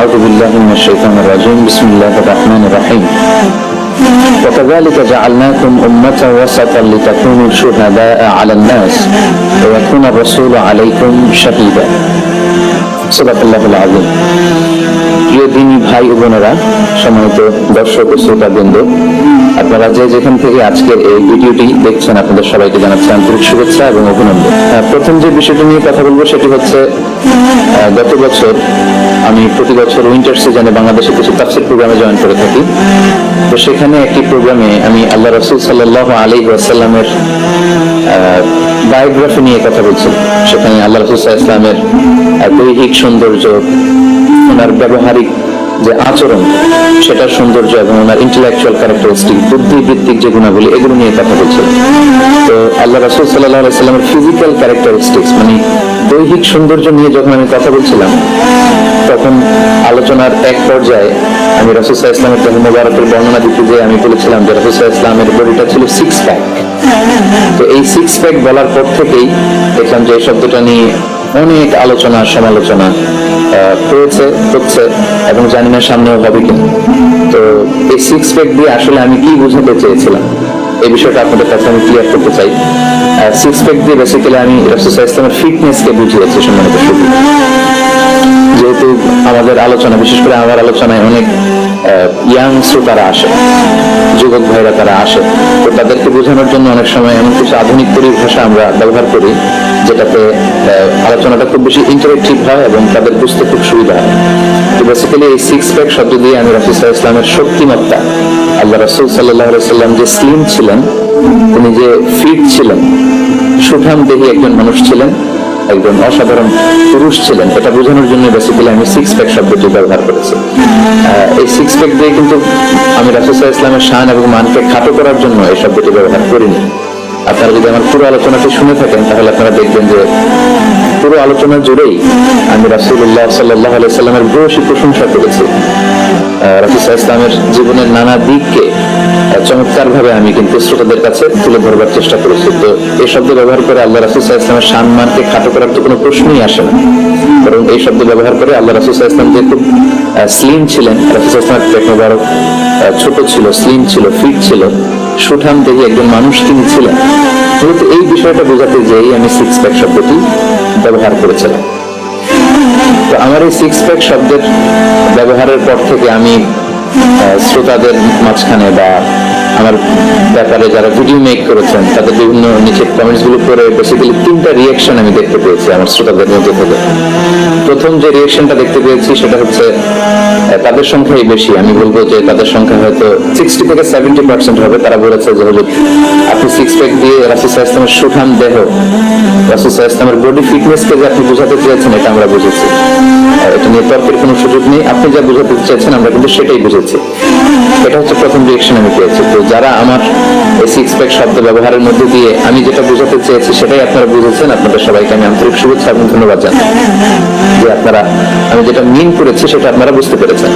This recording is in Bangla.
أعوذ بالله من الشيطان الرجيم بسم الله الرحمن الرحيم وكذلك جعلناكم أمة وسطا لتكونوا شهداء على الناس ويكون الرسول عليكم شهيدا صدق الله العظيم প্রিয় দিনী ভাই ও বোনেরা সম্মানিত দর্শক ও শ্রোতাবৃন্দ আপনারা যে যেখান থেকে আজকের এই ভিডিওটি দেখছেন আপনাদের সবাইকে জানাচ্ছি আন্তরিক শুভেচ্ছা এবং অভিনন্দন আহ, প্রথম যে বিষয়টি নিয়ে কথা বলবো সেটি হচ্ছে আহ, গত বছর আমি প্রতি বছর উইন্টার সিজনে বাংলাদেশে কিছু তাফসির প্রোগ্রামে জয়েন করে থাকি। তো সেখানে একটি প্রোগ্রামে আমি আল্লাহ রসুল সাল্লাহ আলী ওয়াসাল্লামের বায়োগ্রাফি নিয়ে কথা বলছিলাম সেখানে আল্লাহ রসুল ইসলামের দৈহিক সৌন্দর্য, ওনার ব্যবহারিক যে আচরণ, সেটার সৌন্দর্য এবং ওনার ইন্টেলেকচুয়াল ক্যারেক্টারিস্টিক বুদ্ধি ভিত্তিক যে গুণাবলী, এগুলো নিয়ে কথা বলছিলাম তো আল্লাহ রাসুল সাল্লাহ সাল্লামের ফিজিক্যাল ক্যারেক্টারিস্টিক্স মানে দৈহিক সৌন্দর্য নিয়ে যখন আমি কথা বলছিলাম, তখন আলোচনার এক পর্যায়ে আমি সাহা ইসলামের তখন মোবারকের বর্ণনা দিতে যে আমি বলেছিলাম যে সাহা ইসলামের বডিটা ছিল সিক্স প্যাক তো এই সিক্স প্যাক বলার পর থেকেই দেখলাম যে এই শব্দটা নিয়ে অনেক আলোচনা, সমালোচনা হয়েছে, হচ্ছে এবং জানি না সামনেও হবে কিনা। তো এই সিক্স প্যাক দিয়ে আসলে আমি কি বোঝাতে চেয়েছিলাম? এই বিষয়টা আপনাদের কাছে আমি ক্লিয়ার করতে চাই। সিক্স প্যাক দিয়ে বেসিক্যালি আমি রাসুসাহ ইসলামের ফিটনেসকে বুঝিয়েছি সম্মানিত যেহেতু আমাদের আলোচনা, বিশেষ করে আমার আলোচনায় অনেক ইয়াং শ্রোতারা আসে, যুবক ভাইরা তারা আসে, তো তাদেরকে বোঝানোর জন্য অনেক সময় এমন কিছু আধুনিক পরিভাষা আমরা ব্যবহার করি, যেটাতে আলোচনাটা খুব বেশি ইন্টারেক্টিভ হয় এবং তাদের বুঝতে খুব সুবিধা হয়। তো বেসিক্যালি এই সিক্স প্যাক শব্দ দিয়ে আমি রাফিসা ইসলামের শক্তিমত্তা, আল্লাহ রসুল সাল্লাহ সাল্লাম যে স্লিম ছিলেন, তিনি যে ফিট ছিলেন সুঠাম দেহী একজন মানুষ ছিলেন, একজন অসাধারণ পুরুষ ছিলেন। এটা বোঝানোর জন্য বেসিক্যালি আমি সিক্স প্যাক শব্দটি ব্যবহার করেছি। এই সিক্স প্যাক দিয়ে কিন্তু আমি রাসুসাহ ইসলামের শান এবং মানকে খাটো করার জন্য এই শব্দটি ব্যবহার করিনি। আপনারা যদি আমার পুরো আলোচনাটি শুনে থাকেন, তাহলে আপনারা দেখবেন যে পুরো আলোচনা জুড়েই আমি রাসুল্লাহ সাল্লাহ সাল্লামের ভূয়সী প্রশংসা করেছি। রাফিসা ইসলামের জীবনের নানা দিককে চমৎকার ভাবে আমি কিন্তু শ্রোতাদের কাছে তুলে ধরবার চেষ্টা করেছি। তো এই শব্দ ব্যবহার করে আল্লাহ রাসুসা ইসলামের সম্মানকে খাটো করার তো কোনো প্রশ্নই আসে না। কারণ এই শব্দ ব্যবহার করে আল্লাহ রাসুসা ইসলাম যে খুব স্লিম ছিলেন রাসুসা ইসলামের পেট ছোট ছিল স্লিম ছিল ফিট ছিল, সুঠাম দেহী একজন মানুষ তিনি ছিলেন। মূলত এই বিষয়টা বোঝাতে যেই আমি সিক্স প্যাক শব্দটি ব্যবহার করেছিলাম। তো আমার এই সিক্স প্যাক শব্দের ব্যবহারের পর থেকে আমি শ্রোতাদের মাঝখানে বা আমার ব্যাপারে যারা ভিডিও মেক করেছেন, তাদের বিভিন্ন নিচের কমেন্টসগুলো করে বেসিক্যালি তিনটা রিয়াকশন আমি দেখতে পেয়েছি আমার শ্রোতাদের মধ্যে থেকে। প্রথম যে রিয়াকশনটা দেখতে পেয়েছি সেটা হচ্ছে তাদের সংখ্যাই বেশি। আমি বলব যে তাদের সংখ্যা হয়তো সিক্সটি থেকে সেভেন্টি পার্সেন্ট হবে। তারা বলেছে যে হলো, আপনি সিক্স প্যাক দিয়ে রাসুসা ইসলামের সুঠাম দেহ রাসুসা ইসলামের বডি ফিটনেসকে যে আপনি বোঝাতে চেয়েছেন, এটা আমরা বুঝেছি। এটা নিয়ে তর্কের কোনো সুযোগ নেই। আপনি যা বোঝাতে চেয়েছেন, আমরা কিন্তু সেটাই বুঝেছি। এটা হচ্ছে প্রথম রিয়েকশন আমি পেয়েছি। তো যারা আমার সিক্স প্যাক শব্দ ব্যবহারের মধ্যে দিয়ে আমি যেটা বোঝাতে চেয়েছি সেটাই আপনারা বুঝেছেন। আপনাদের সবাইকে আমি আন্তরিক শুভেচ্ছা এবং ধন্যবাদ জানাই। যে আপনারা, আমি যেটা মিন করেছি সেটা আপনারা বুঝতে পেরেছেন।